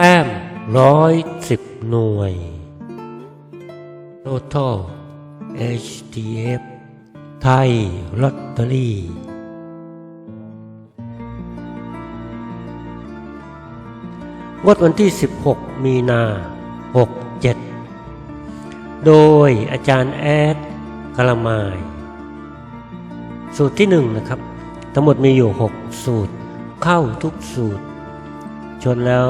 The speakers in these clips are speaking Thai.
แต้มร้อยสิบหน่วย Total HTF ไทยลอตเตอรี่งวดวันที่ 16 มีนา 67 โดยอาจารย์แอดกละมาย สูตรที่ 1 นะครับ ทั้งหมดมีอยู่ 6 สูตร เข้าทุกสูตร ชนแล้ว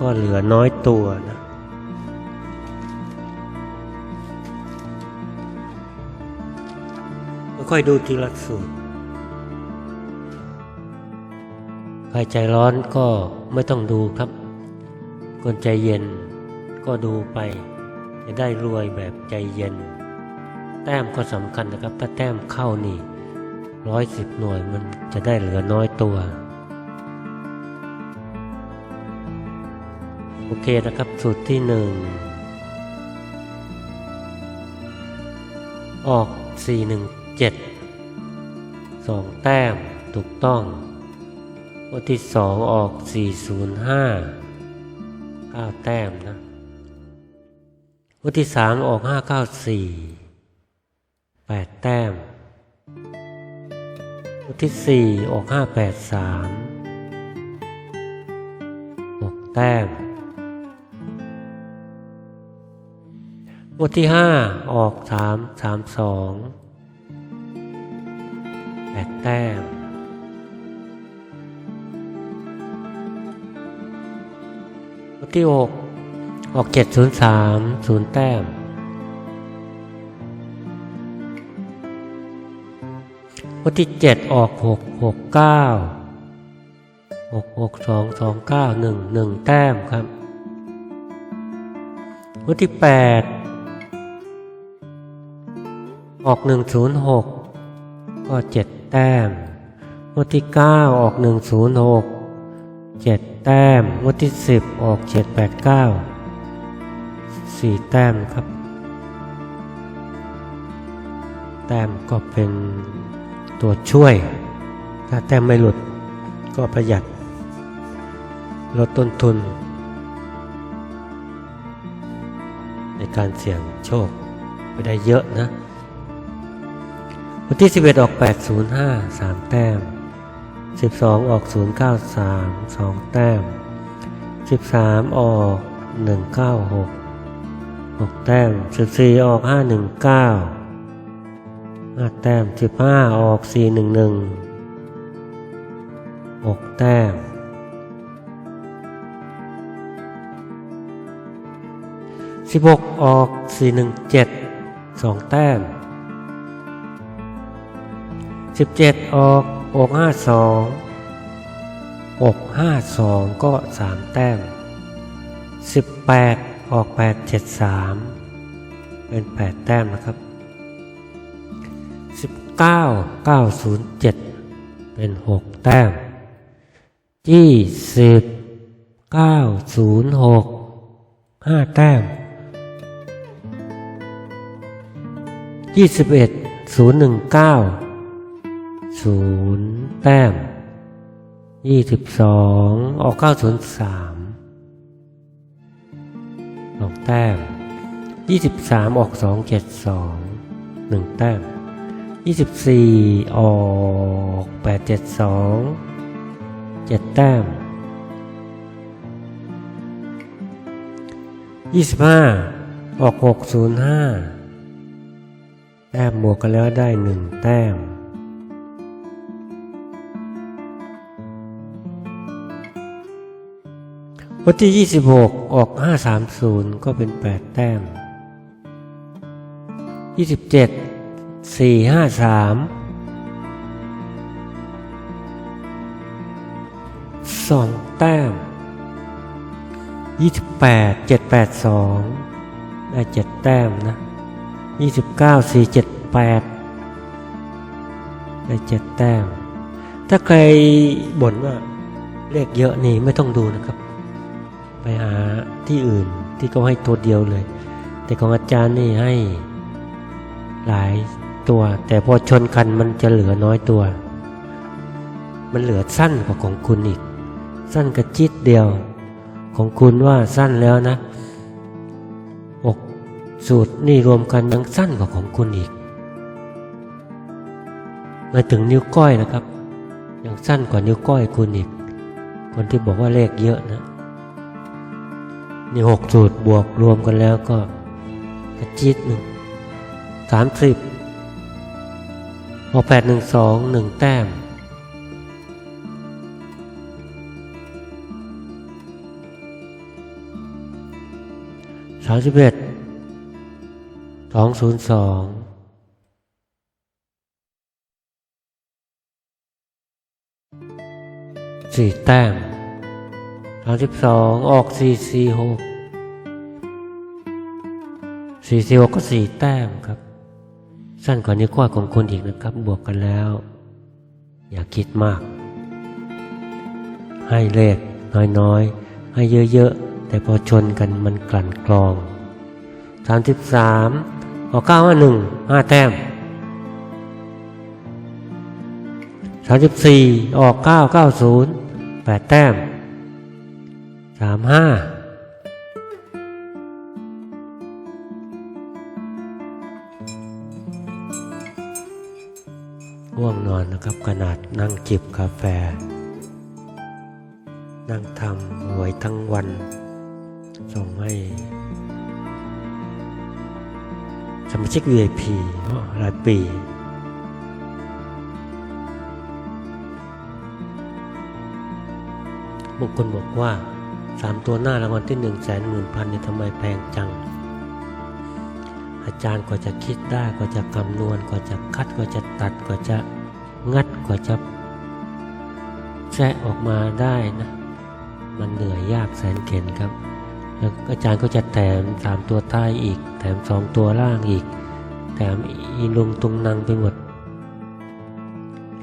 ก็เหลือน้อยตัวนะค่อยดูทีละสูตรใครใจร้อนก็ไม่ต้องดูครับ คนใจเย็นก็ดูไป จะได้รวยแบบใจเย็น แต้มก็สำคัญนะครับ ถ้าแต้มเข้านี่ร้อยสิบหน่วยมันจะได้เหลือน้อยตัว โอเคนะครับ สูตรที่หนึ่งออก 417สองแต้มถูกต้องวันที่สองออก 405 9 แต้มนะวันที่สามออก 594 8 แต้มวันที่สี่ออก 583 6 แต้ม งวดที่ห้าออกสามสามสองแปดแต้มงวดที่หกออกเจ็ดศูนย์สามศูนย์แต้มงวดที่เจ็ดออกหกหกเก้าหกหกสองสองเก้าหนึ่งหนึ่งแต้มครับงวดที่แปด ออก 106 ก็เจ็ดแต้มงวดที่ 9 ออก 106 7 แต้มงวดที่ 10 ออก 789 4 แต้มครับ แต้มก็เป็นตัวช่วย ถ้าแต้มไม่หลุดก็ประหยัด ลดต้นทุน ในการเสี่ยงโชคไปได้เยอะนะ วันที่ 11 ออก 805 3 แต้ม 12 ออก 093 2 แต้ม 13 ออก 196 6 แต้ม 14 ออก 519 5 แต้ม 15 ออก 411 6 แต้ม 16 ออก 417 2 แต้ม สิบเจ็ดออกออกห้าสองอกห้าสองก็สามแต้มสิบแปดออกแปดเจ็ดสามเป็นแปดแต้มนะครับสิบเก้าเก้าศูนย์เจ็ดเป็นหกแต้มยี่สิบเก้าศูนย์หกห้าแต้มยี่สิบเอ็ดศูนย์หนึ่งเก้า ศูนย์แต้มยี่สิบสองออกเก้าศูนย์สามสองแต้มยี่สิบสามออกสองเจ็ดสองหนึ่งแต้มยี่สิบสี่ออกแปดเจ็ดสองเจ็ดแต้มยี่สิบห้าออกหกศูนย์ห้าแต้มบวกกันแล้วได้หนึ่งแต้ม วันที่ 26 ออก 530 ก็เป็น 8 แต้มยี่สิบเจ็ดสี่ห้าสามสองแต้มยี่สิบแปดเจ็ดแปดสองได้เจ็ดแต้มนะยี่สิบเก้าสี่เจ็ดแปดได้เจ็ดแต้ม ถ้าใครบ่นว่าเลขเยอะนี่ไม่ต้องดูนะครับ ไปหาที่อื่นที่เขาให้ตัวเดียวเลย แต่ของอาจารย์นี่ให้หลายตัว แต่พอชนกันมันจะเหลือน้อยตัว มันเหลือสั้นกว่าของคุณอีก สั้นกระจิตเดียว ของคุณว่าสั้นแล้วนะอกสูตรนี่รวมกันยังสั้นกว่าของคุณอีก มาถึงนิ้วก้อยนะครับยังสั้นกว่านิ้วก้อยคุณอีก คนที่บอกว่าเลขเยอะนะ นี่หกสูตรบวกรวมกันแล้วก็กระจิตหนึ่งสามสิบหกแปดหนึ่งสองหนึ่งแต้ม สามสิบเอ็ดสองศูนย์สองสี่แต้ม สามสิบสองออกสี่สี่หกสี่สี่หกก็สี่แต้มครับ สั้นกว่านิ้วก้อยของคุณอีกนะครับ บวกกันแล้ว อย่าคิดมาก ให้เลขน้อยๆ ให้เยอะๆ แต่พอชนกันมันกลั่นกรองสามสิบสามออกเก้าห้าหนึ่งห้าแต้มสามสิบสี่ออกเก้าเก้าศูนย์แปดแต้ม สามห้าง่วงนอนนะครับขนาดนั่งจิบกาแฟ นั่งทำหวยทั้งวัน ส่งให้สมาชิก VIP อ๋อรายปีบางคนบอกว่า สามตัวหน้ารางวัลที่หนึ่งแสนหมื่นพันเนี่ยทำไมแพงจัง อาจารย์ก็จะคิดได้ก็จะคำนวณก็จะคัดก็จะตัดก็จะงัดก็จะแทะออกมาได้นะมันเหนื่อยยากแสนเข็นครับ แล้วอาจารย์ก็จะแถมสามตัวท้ายอีก แถมสองตัวล่างอีก แถมอีลุงตุงนังไปหมด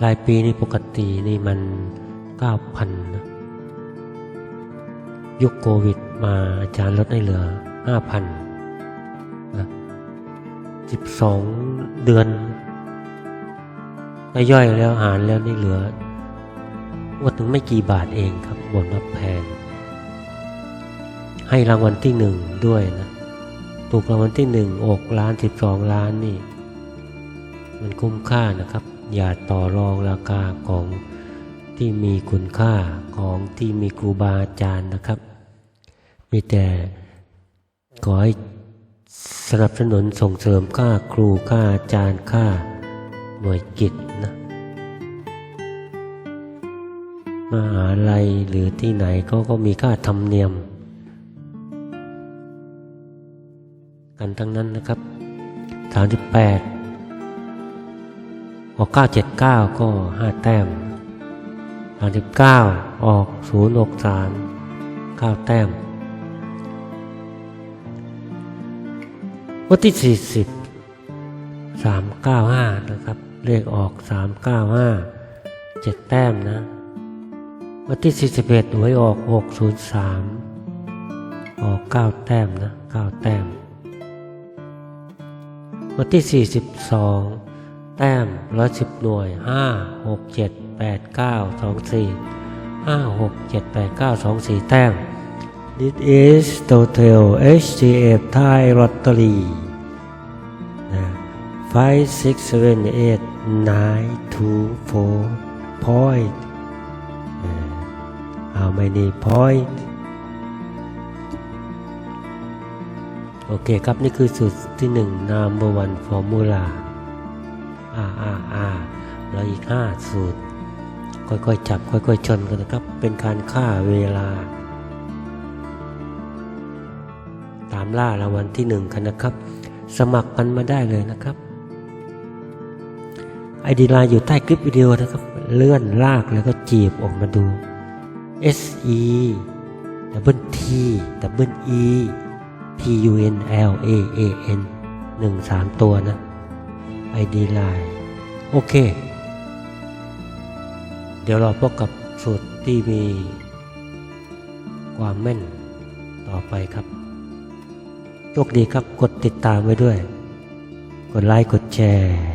รายปีนี่ปกตินี่มันเก้าพันนะ ยุคโควิดมาอาจารย์ลดให้เหลือห้าพันะสิบสองเดือนถ้าย่อยแล้วหารแล้วนี่เหลือว่าถึงไม่กี่บาทเองครับบนว่าแพง ให้รางวัลที่หนึ่งด้วยนะถูกรางวัลที่หนึ่งอกล้านสิบสองล้านนี่ มันคุ้มค่านะครับ อย่าต่อรองราคาของที่มีคุณค่าของที่มีครูบาอาจารย์นะครับ มีแต่ขอให้สนับสนุนส่งเสริมค่าครูค่าอาจารย์ค่าหน่วยกิจนะมหาลัยหรือที่ไหนก็ก็มีค่าธรรมเนียม กันทั้งนั้นนะครับ38ออก979ก็5แต้ม39ออก063 9แต้ม วันที่สี่สิบสามเก้าห้านะครับ เลขออกสามเก้าห้าเจ็ดแต้มนะ วันที่สี่สิบเอ็ดหวยออกหกศูนย์สามออกเก้าแต้มนะเก้าแต้ม วันที่สี่สิบสองแต้มร้อยสิบหน่วยห้าหกเจ็ดแปดเก้าสองสี่ห้าหกเจ็ดแปดเก้าสองสี่แต้ม This is Total HTF Thai Lottery นะ five six seven eight nine two four point นะ how many point โอเคครับ นี่คือสูตรที่หนึ่ง number one formula อ่าอ่าอ่าแล้วอีกห้าสูตร ค่อยๆ จับ ค่อยๆ ชนกันนะครับ เป็นการฆ่าเวลา ตามล่ารางวัลที่หนึ่งกันนะครับ สมัครกันมาได้เลยนะครับไอดีไลน์อยู่ใต้คลิปวิดีโอนะครับ เลื่อนลากแล้วก็จีบออกมาดู S E W T W E P U N L A A N หนึ่งสามตัวนะ ID Line โอเค เดี๋ยวเราพบกับสูตรที่มีความแม่นต่อไปครับ โชคดีครับกดติดตามไว้ด้วย กดไลค์กดแชร์